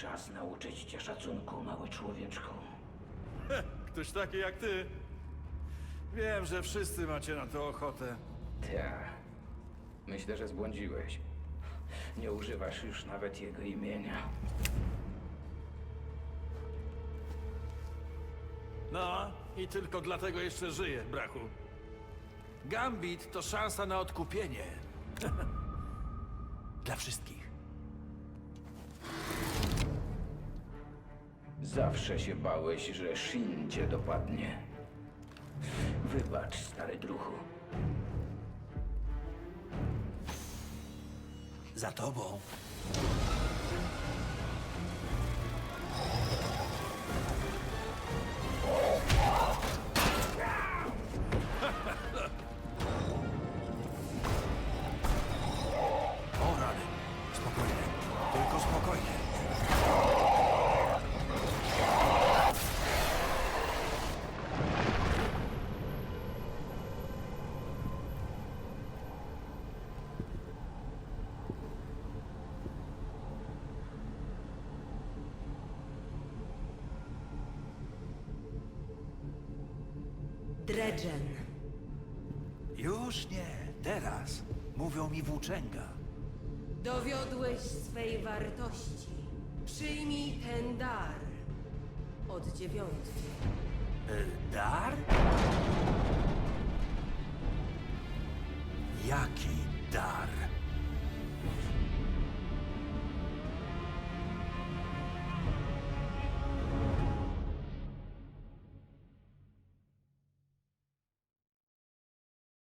Czas nauczyć cię szacunku, mały człowieczku. Ktoś taki jak ty. Wiem, że wszyscy macie na to ochotę. Ta. Myślę, że zbłądziłeś. Nie używasz już nawet jego imienia. No, i tylko dlatego jeszcze żyję, brachu. Gambit to szansa na odkupienie. Dla wszystkich. Zawsze się bałeś, że Shin cię dopadnie. Wybacz, stary druhu. Za tobą. Dredgen. Już nie. Teraz. Mówią mi włóczęga. Dowiodłeś swej wartości. Przyjmij ten dar. Od dziewiątki. E, dar? Jaki